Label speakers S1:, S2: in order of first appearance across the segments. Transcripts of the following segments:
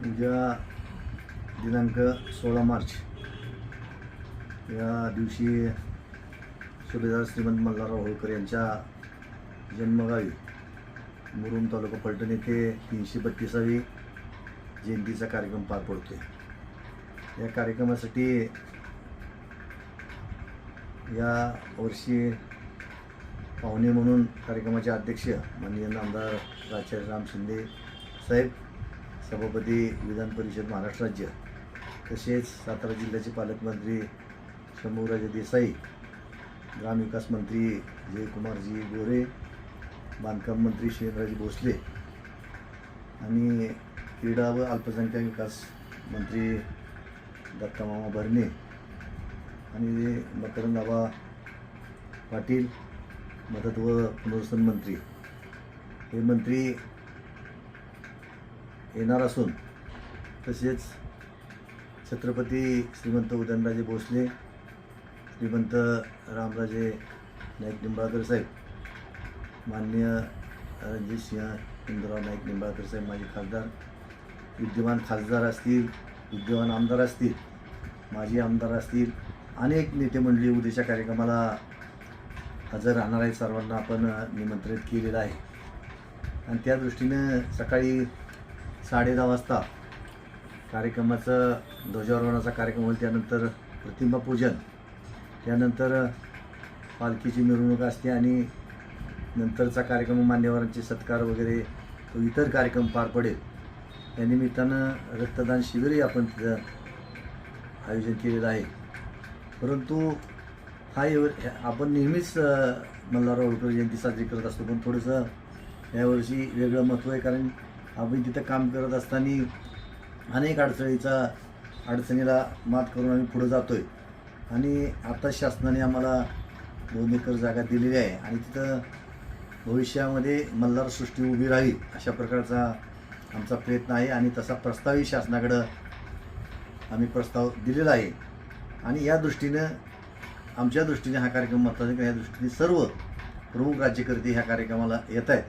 S1: उद्या दिनांक सोळा मार्च. या दिवशी सुभेदार श्रीमंत मल्हारराव होळकर यांच्या जन्मगावी मुरुम तालुका पलटण येथे तीनशे बत्तीसावी जयंतीचा कार्यक्रम पार पडतोय. या कार्यक्रमासाठी या वर्षी पाहुणे म्हणून कार्यक्रमाचे अध्यक्ष माननीय नामदार प्राचार्य राम शिंदे साहेब सभापती विधान परिषद महाराष्ट्र राज्य तसेच सातारा जिल्ह्याचे पालकमंत्री शंभूराजे देसाई ग्रामविकास मंत्री जयकुमारजी गोरे बांधकाम मंत्री शिवेंद्रजी भोसले आणि क्रीडा व अल्पसंख्याक विकास मंत्री दत्तामामा भरणे आणि मकरंदाबा पाटील मदत व पुनर्वसन मंत्री. हे मंत्री येणार असून तसेच छत्रपती श्रीमंत उदयनराजे भोसले श्रीमंत रामराजे नाईक निंबाळकर साहेब मान्य रणजित सिंह इंदुराव नाईक निंबाळकर साहेब माझे खासदार विद्यमान खासदार असतील विद्यमान आमदार असतील माजी आमदार असतील अनेक नेते मंडळी उद्याच्या कार्यक्रमाला हजर राहणार आहे सर्वांना आपण निमंत्रित केलेलं आहे. आणि त्या दृष्टीनं सकाळी साडे दहा वाजता कार्यक्रमाचं ध्वजारोहणाचा कार्यक्रम होईल. त्यानंतर प्रतिमा पूजन. त्यानंतर पालखीची मिरवणूक असते आणि नंतरचा कार्यक्रम मान्यवरांचे सत्कार वगैरे तो इतर कार्यक्रम पार पडेल. या निमित्तानं रक्तदान शिबिरही आपण तिथं आयोजन केलेलं आहे. परंतु हा एव आपण नेहमीच मल्हारराव होळकर जयंती साजरी करत असतो. पण थोडंसं यावर्षी वेगळं महत्त्व आहे. कारण आम्ही तिथं काम करत असताना अनेक अडचणीचा अडचणीला मात करून आम्ही पुढं जातो आहे आणि आता शासनाने आम्हाला दोन एकर जागा दिलेली आहे आणि तिथं भविष्यामध्ये मल्हार सृष्टी उभी राहील अशा प्रकारचा आमचा प्रयत्न आहे आणि तसा प्रस्तावही शासनाकडं आम्ही प्रस्ताव दिलेला आहे. आणि या दृष्टीनं आमच्या दृष्टीने हा कार्यक्रम महत्त्वाचा या दृष्टीने सर्व प्रमुख राज्यकर्ते ह्या कार्यक्रमाला येत आहेत.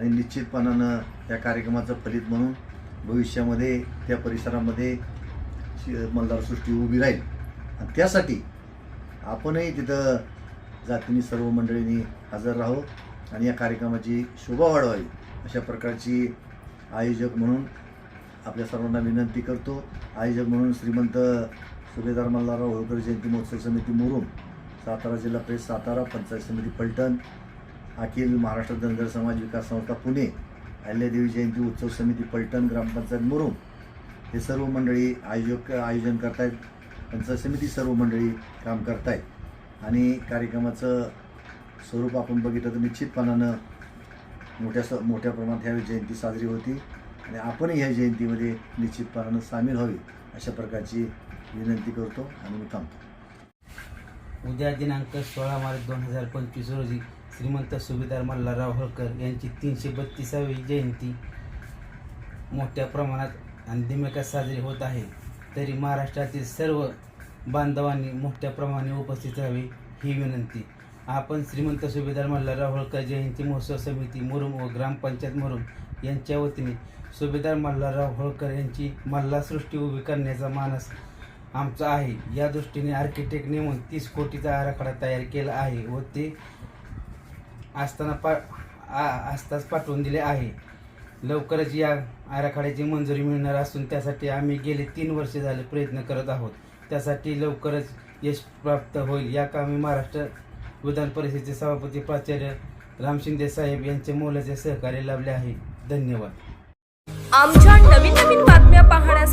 S1: आणि निश्चितपणानं त्या कार्यक्रमाचं फलित म्हणून भविष्यामध्ये त्या परिसरामध्ये शि- मल्हार सृष्टी उभी राहील. आणि त्यासाठी आपणही तिथं जातीने सर्व मंडळींनी हजर राहू आणि या कार्यक्रमाची शोभा वाढवावी अशा प्रकारची आयोजक म्हणून आपल्या सर्वांना विनंती करतो. आयोजक म्हणून श्रीमंत सुभेदार मल्हारराव होळकर जयंती महोत्सव समिती मुरुम सातारा जिल्हा प्रेस सातारा पंचायत समिती पलटण अखिल महाराष्ट्र धनगर समाज विकास संस्था पुणे अहिल्यादेवी जयंती उत्सव समिती पलटण ग्रामपंचायत मुरुम. हे सर्व मंडळी आयोजक आयोजन करतायत. पंचायत समिती सर्व मंडळी काम करतायत. आणि कार्यक्रमाचं स्वरूप आपण बघितलं तर निश्चितपणानं मोठ्या स मोठ्या प्रमाणात ह्यावेळी जयंती साजरी होती. आणि आपणही ह्या जयंतीमध्ये निश्चितपणानं सामील व्हावी अशा प्रकारची विनंती करतो आणि मी थांबतो.
S2: उद्या दिनांक सोळा मार्च दोन हजार पंचवीस रोजी श्रीमंत सुभेदार मल्हारराव होळकर यांची तीनशे बत्तीसावी जयंती मोठ्या प्रमाणात आणि दिमाखात साजरी होत आहे. तरी महाराष्ट्रातील सर्व बांधवांनी मोठ्या प्रमाणे उपस्थित राहावी ही विनंती. आपण श्रीमंत सुभेदार मल्हारराव होळकर जयंती महोत्सव समिती मुरुम व ग्रामपंचायत मुरुम यांच्या वतीने सुभेदार मल्हारराव होळकर यांची मल्हारसृष्टी उभी करण्याचा मानस आमचा आहे. या दृष्टीने आर्किटेक्ट नेमून तीस कोटीचा आराखडा तयार केला आहे व ते असताना पा असताच पाठवून दिले आहे. लवकरच या आराखड्याची मंजुरी मिळणार असून त्यासाठी आम्ही गेले तीन वर्षे झाले प्रयत्न करत आहोत. त्यासाठी लवकरच यश प्राप्त होईल. या कामी महाराष्ट्र विधान परिषदेचे सभापती प्राचार्य राम शिंदे साहेब यांचे मोलाचे सहकार्य लाभले आहे. धन्यवाद.
S3: आमच्या नवीन नवीन बातम्या पाहण्यासाठी